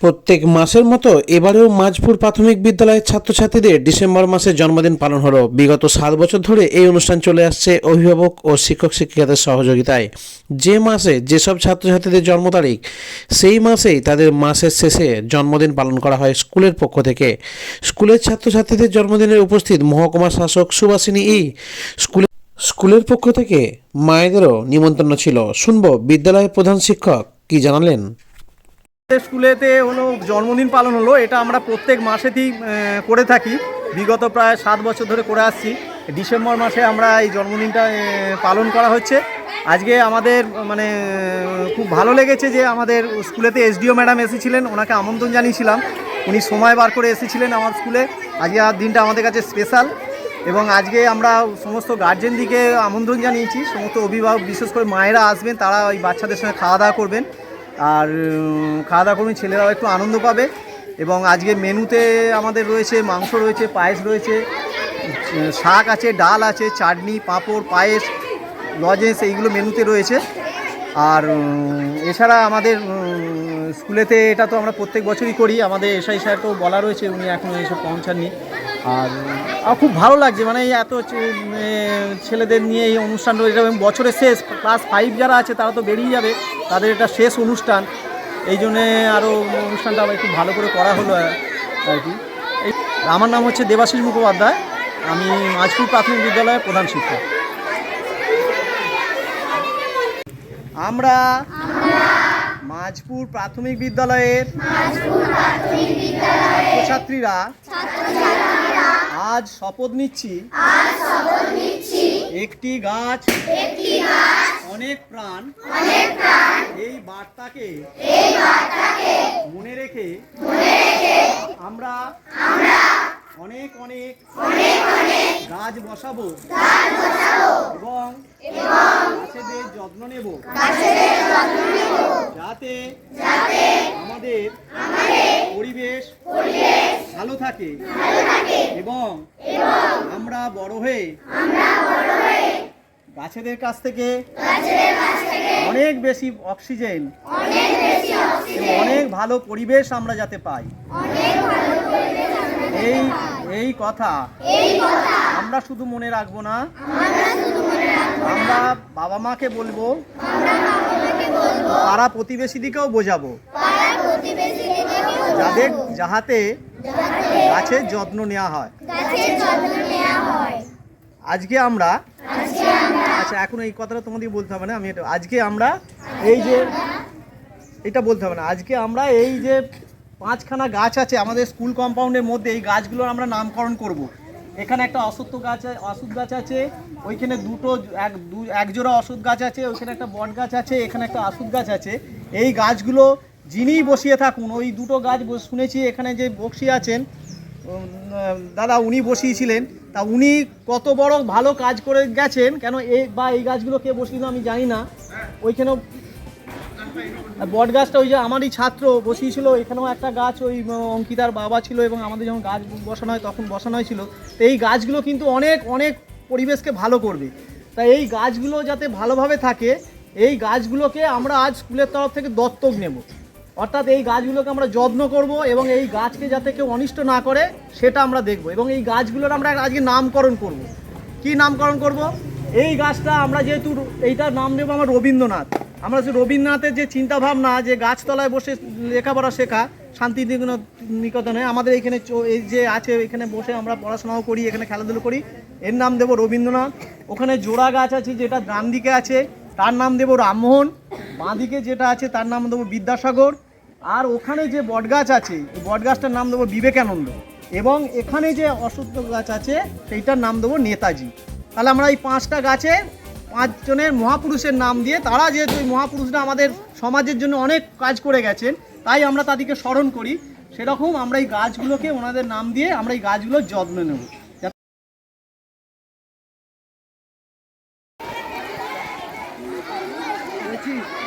প্রত্যেক মাসের মতো এবারেও মাঝপুর প্রাথমিক বিদ্যালয়ের ছাত্রছাত্রীদের ডিসেম্বর মাসে জন্মদিন পালন হলো। বিগত সাত বছর ধরে এই অনুষ্ঠান চলে আসছে অভিভাবক ও শিক্ষক শিক্ষিকাদের সহযোগিতায়। যে মাসে যেসব ছাত্রছাত্রীদের জন্ম তারিখ, সেই মাসেই তাদের মাসের শেষে জন্মদিন পালন করা হয় স্কুলের পক্ষ থেকে। স্কুলের ছাত্রছাত্রীদের জন্মদিনে উপস্থিত মহকুমা শাসক সুভাষিনী ই স্কুলে স্কুলের পক্ষ থেকে মায়েদেরও নিমন্ত্রণ ছিল। শুনব বিদ্যালয়ের প্রধান শিক্ষক কি জানালেন। স্কুলেতে হলো জন্মদিন পালন হলো, এটা আমরা প্রত্যেক মাসেতেই করে থাকি। বিগত প্রায় সাত বছর ধরে করে আসছি। ডিসেম্বর মাসে আমরা এই জন্মদিনটা পালন করা হচ্ছে। আজকে আমাদের মানে খুব ভালো লেগেছে যে আমাদের স্কুলেতে এসডিও ম্যাডাম এসেছিলেন, ওনাকে আমন্ত্রণ জানিয়েছিলাম। উনি সময় বার করে এসেছিলেন আমার স্কুলে। আজকে আর দিনটা আমাদের কাছে স্পেশাল। এবং আজকে আমরা সমস্ত গার্জেন দিকে আমন্ত্রণ জানিয়েছি, সমস্ত অভিভাবক, বিশেষ করে মায়েরা আসবেন, তারা ওই বাচ্চাদের সঙ্গে খাওয়া দাওয়া করবেন। আর খাওয়া দাওয়া করবেন ছেলেরাও একটু আনন্দ পাবে এবং আজকে মেনুতে আমাদের রয়েছে মাংস রয়েছে, পায়েস রয়েছে শাক আছে, ডাল আছে, চাটনি, পাঁপড়, পায়েস, লজেন্স এইগুলো মেনুতে রয়েছে। আর এছাড়া আমাদের স্কুলেতে এটা তো আমরা প্রত্যেক বছরই করি, আমাদের এসআই স্যারকেও বলা রয়েছে, উনি এখনও এসব পৌঁছাননি। আর আমার খুব ভালো লাগছে মানে এই এত ছেলেদের নিয়ে এই অনুষ্ঠান রয়েছে, এবং বছরের শেষ, ক্লাস ফাইভ যারা আছে তারা তো বেরিয়ে যাবে। তাদের এটা শেষ অনুষ্ঠান। এই জন্যে আরও অনুষ্ঠানটা আবার একটু ভালো করে করা হলো আর কি। এই আমার নাম হচ্ছে দেবাশিস মুখোপাধ্যায়। আমি মাঝপুর প্রাথমিক বিদ্যালয়ের প্রধান শিক্ষক। আমরা মাঝপুর প্রাথমিক বিদ্যালয়ের ছাত্রছাত্রীরা আজ শপথ নিচ্ছি। একটি গাছ একটি গাছ অনেক প্রাণ অনেক প্রাণ। এই বার্তাকে এই বার্তাকে মনে রেখে মনে রেখে আমরা আমরা অনেক অনেক অনেক অনেক গাছ বসাবো গাছ বসাবো এবং এবং গাছেদের যত্ন নেব। গাছেদের যত্ন নেব। যাতে যাতে আমাদের আমাদের পরিবেশ পরিবেশ ভালো থাকে ভালো থাকে এবং এবং আমরা বড় হয়ে গাছেদের কাছ থেকে অনেক বেশি অক্সিজেন অনেক ভালো পরিবেশ আমরা যাতে পাই। এই এই কথা আমরা শুধু মনে রাখব না। আমরা বাবা মাকে বলব পাড়া প্রতিবেশীদিকেও বোঝাবো। যাদের যাহাতে গাছের যত্ন নেওয়া হয়। আজকে আমরা আচ্ছা এখন এই কথাটা তোমাদের বলতে হবে না, আমি এটা আজকে আমরা এই যে এটা বলতে হবে না, আজকে আমরা এই যে পাঁচখানা গাছ আছে আমাদের স্কুল কম্পাউন্ডের মধ্যে, এই গাছগুলোর আমরা নামকরণ করব। এখানে একটা অসত্য গাছ অসুধ গাছ আছে, ওইখানে দুটো এক দু এক জোড়া ওষুধ গাছ আছে, ওইখানে একটা বট গাছ আছে, এখানে একটা ওষুধ গাছ আছে এই গাছগুলো যিনিই বসিয়ে থাকুন, ওই দুটো গাছ শুনেছি এখানে যে বক্সি আছেন দাদা উনি বসিয়েছিলেন তা উনি কত বড় ভালো কাজ করে গেছেন, কেন এই বা এই গাছগুলো কে বসিয়েছিল আমি জানি না। ওইখানেও বট গাছটা ওই যে আমারই ছাত্র বসিয়েছিল, এখানেও একটা গাছ ওই অঙ্কিতার বাবা ছিল এবং আমাদের যখন গাছ বসানো হয় তখন বসানো হয়েছিল। তো এই গাছগুলো কিন্তু অনেক অনেক পরিবেশকে ভালো করবে। তাই এই গাছগুলো যাতে ভালোভাবে থাকে, এই গাছগুলোকে আমরা আজ স্কুলের তরফ থেকে দত্তক নেব। অর্থাৎ এই গাছগুলোকে আমরা যত্ন করব এবং এই গাছকে যাতে কেউ অনিষ্ট না করে, সেটা আমরা দেখব এবং এই গাছগুলোর আমরা আজকে নামকরণ করব। কি নামকরণ করব? এই গাছটা আমরা যেহেতু এইটার নাম দেবো আমরা রবীন্দ্রনাথ। আমরা যে রবীন্দ্রনাথের যে চিন্তা ভাবনা যে গাছতলায় বসে লেখাপড়া শেখা শান্তি নিকেতন- আমাদের এখানে এই যে আছে, এখানে বসে আমরা পড়াশোনাও করি, এখানে খেলাধুলো করি। এর নাম দেবো রবীন্দ্রনাথ। ওখানে জোড়া গাছ আছে, যেটা ডান দিকে আছে। তার নাম দেবো রামমোহন। বাঁদিকে যেটা আছে তার নাম দেবো বিদ্যাসাগর। আর ওখানে যে বটগাছ আছে, এই বটগাছটার নাম দেবো বিবেকানন্দ। এবং এখানে যে অশুদ্ধ গাছ আছে, সেইটার নাম দেবো নেতাজি। তাহলে আমরা এই পাঁচটা গাছে পাঁচজনের মহাপুরুষের নাম দিয়ে, তারা যেহেতু ওই মহাপুরুষরা আমাদের সমাজের জন্য অনেক কাজ করে গেছেন, তাই আমরা তাদেরকে স্মরণ করি। সেরকম আমরা এই গাছগুলোকে ওনাদের নাম দিয়ে আমরা এই গাছগুলোর যত্ন নেব। পেয়েছি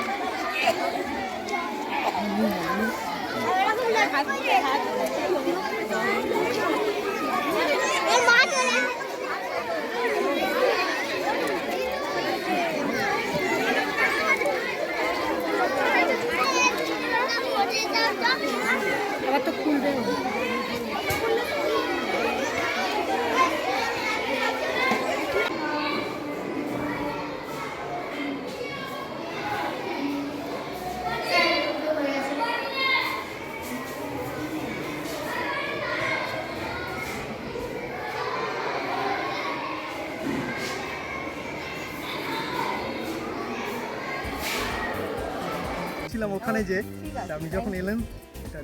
হাত হাত বলছিলাম ওখানে যে আমি যখন এলেন এটা